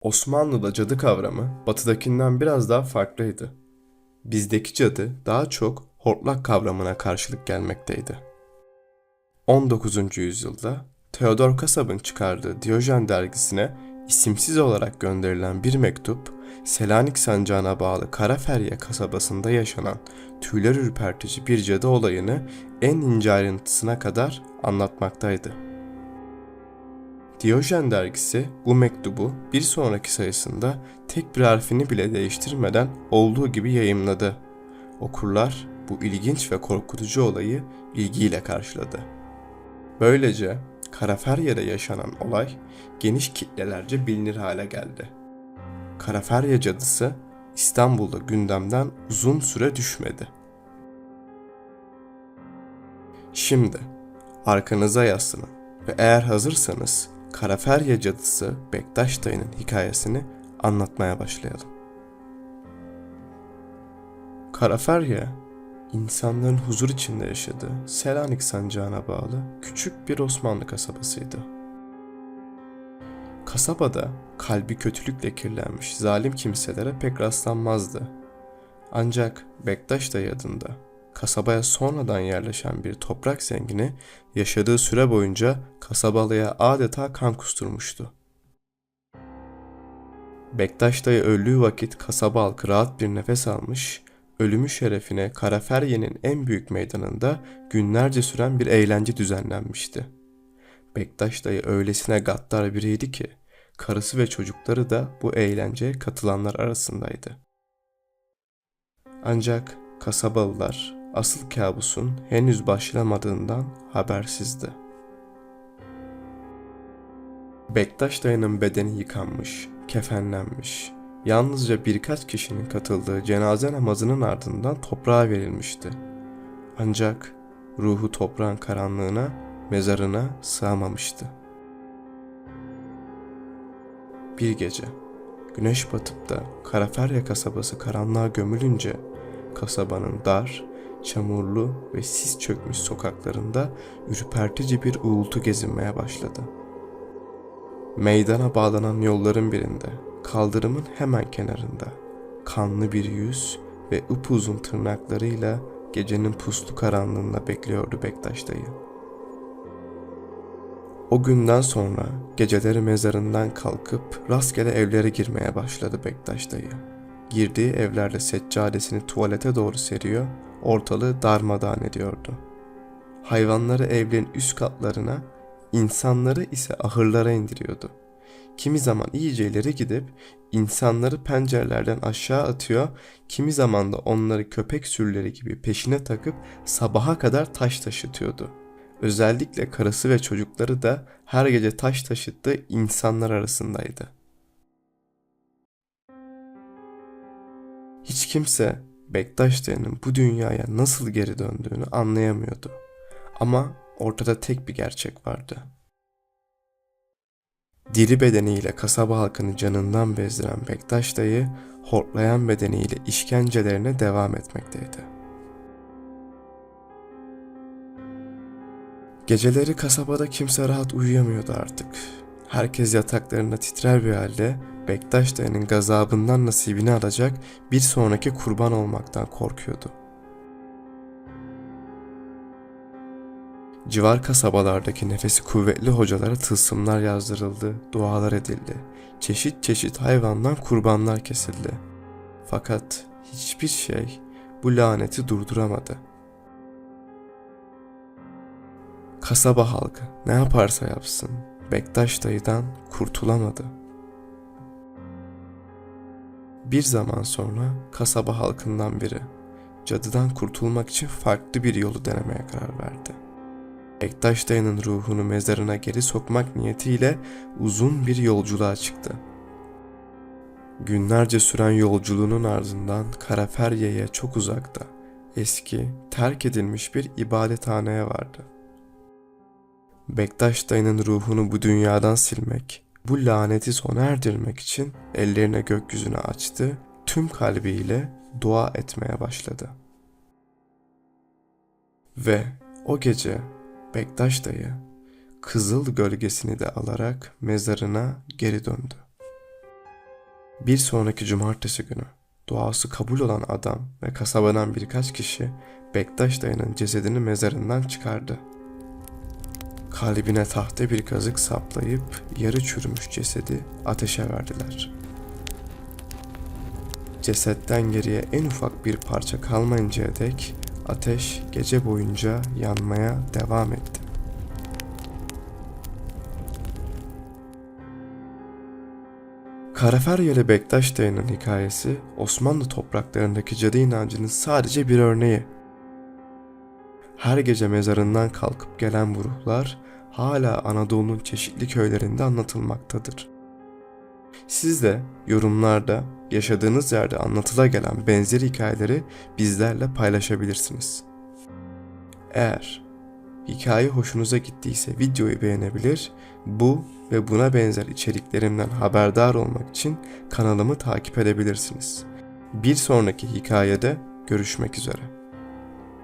Osmanlı'da cadı kavramı batıdakinden biraz daha farklıydı. Bizdeki cadı daha çok hortlak kavramına karşılık gelmekteydi. 19. yüzyılda Theodor Kasab'ın çıkardığı Diyojen dergisine isimsiz olarak gönderilen bir mektup, Selanik sancağına bağlı Karaferya kasabasında yaşanan tüyler ürpertici bir cadı olayını en ince ayrıntısına kadar anlatmaktaydı. Diyojen dergisi bu mektubu bir sonraki sayısında tek bir harfini bile değiştirmeden olduğu gibi yayımladı. Okurlar bu ilginç ve korkutucu olayı ilgiyle karşıladı. Böylece Karaferya'da yaşanan olay geniş kitlelerce bilinir hale geldi. Karaferya cadısı İstanbul'da gündemden uzun süre düşmedi. Şimdi arkanıza yaslanın ve eğer hazırsanız Karaferya cadısı Bektaş dayının hikayesini anlatmaya başlayalım. Karaferya, insanların huzur içinde yaşadığı Selanik sancağına bağlı küçük bir Osmanlı kasabasıydı. Kasabada kalbi kötülükle kirlenmiş zalim kimselere pek rastlanmazdı. Ancak Bektaş dayı adında kasabaya sonradan yerleşen bir toprak zengini yaşadığı süre boyunca kasabalıya adeta kan kusturmuştu. Bektaş dayı öldüğü vakit kasaba halkı rahat bir nefes almış, ölümü şerefine Karaferye'nin en büyük meydanında günlerce süren bir eğlence düzenlenmişti. Bektaş dayı öylesine gaddar biriydi ki, karısı ve çocukları da bu eğlenceye katılanlar arasındaydı. Ancak kasabalılar asıl kabusun henüz başlamadığından habersizdi. Bektaş dayının bedeni yıkanmış, kefenlenmiş, yalnızca birkaç kişinin katıldığı cenaze namazının ardından toprağa verilmişti. Ancak ruhu toprağın karanlığına, mezarına sığamamıştı. Bir gece, güneş batıp da Karaferya kasabası karanlığa gömülünce kasabanın dar, çamurlu ve sis çökmüş sokaklarında ürpertici bir uğultu gezinmeye başladı. Meydana bağlanan yolların birinde, kaldırımın hemen kenarında, kanlı bir yüz ve upuzun tırnaklarıyla gecenin puslu karanlığında bekliyordu Bektaş dayı. O günden sonra geceleri mezarından kalkıp rastgele evlere girmeye başladı Bektaş dayı. Girdiği evlerde seccadesini tuvalete doğru seriyor, ortalığı darmadağın ediyordu. Hayvanları evlerin üst katlarına, insanları ise ahırlara indiriyordu. Kimi zaman iyice ileri gidip insanları pencerelerden aşağı atıyor, kimi zaman da onları köpek sürüleri gibi peşine takıp sabaha kadar taş taşıtıyordu. Özellikle karısı ve çocukları da her gece taş taşıttığı insanlar arasındaydı. Hiç kimse Bektaş bu dünyaya nasıl geri döndüğünü anlayamıyordu. Ama ortada tek bir gerçek vardı. Diri bedeniyle kasaba halkını canından bezdiren Bektaş dayı, hortlayan bedeniyle işkencelerine devam etmekteydi. Geceleri kasabada kimse rahat uyuyamıyordu artık. Herkes yataklarında titrer bir halde Bektaş dayının gazabından nasibini alacak bir sonraki kurban olmaktan korkuyordu. Civar kasabalardaki nefesi kuvvetli hocalara tılsımlar yazdırıldı, dualar edildi. Çeşit çeşit hayvandan kurbanlar kesildi. Fakat hiçbir şey bu laneti durduramadı. Kasaba halkı ne yaparsa yapsın Bektaş dayıdan kurtulamadı. Bir zaman sonra kasaba halkından biri cadıdan kurtulmak için farklı bir yolu denemeye karar verdi. Bektaş dayının ruhunu mezarına geri sokmak niyetiyle uzun bir yolculuğa çıktı. Günlerce süren yolculuğunun ardından Karaferye'ye çok uzakta eski, terk edilmiş bir ibadethaneye vardı. Bektaş dayının ruhunu bu dünyadan silmek, bu laneti sona erdirmek için ellerine gökyüzüne açtı, tüm kalbiyle dua etmeye başladı. Ve o gece Bektaş dayı kızıl gölgesini de alarak mezarına geri döndü. Bir sonraki cumartesi günü duası kabul olan adam ve kasabadan birkaç kişi Bektaş dayının cesedini mezarından çıkardı. Kalbine tahta bir kazık saplayıp yarı çürümüş cesedi ateşe verdiler. Cesetten geriye en ufak bir parça kalmayıncaya dek ateş gece boyunca yanmaya devam etti. Karaferyeli Bektaş dayının hikayesi Osmanlı topraklarındaki cadı inancının sadece bir örneği. Her gece mezarından kalkıp gelen bu ruhlar hala Anadolu'nun çeşitli köylerinde anlatılmaktadır. Siz de yorumlarda yaşadığınız yerde anlatıla gelen benzer hikayeleri bizlerle paylaşabilirsiniz. Eğer hikaye hoşunuza gittiyse videoyu beğenebilir, bu ve buna benzer içeriklerimden haberdar olmak için kanalımı takip edebilirsiniz. Bir sonraki hikayede görüşmek üzere.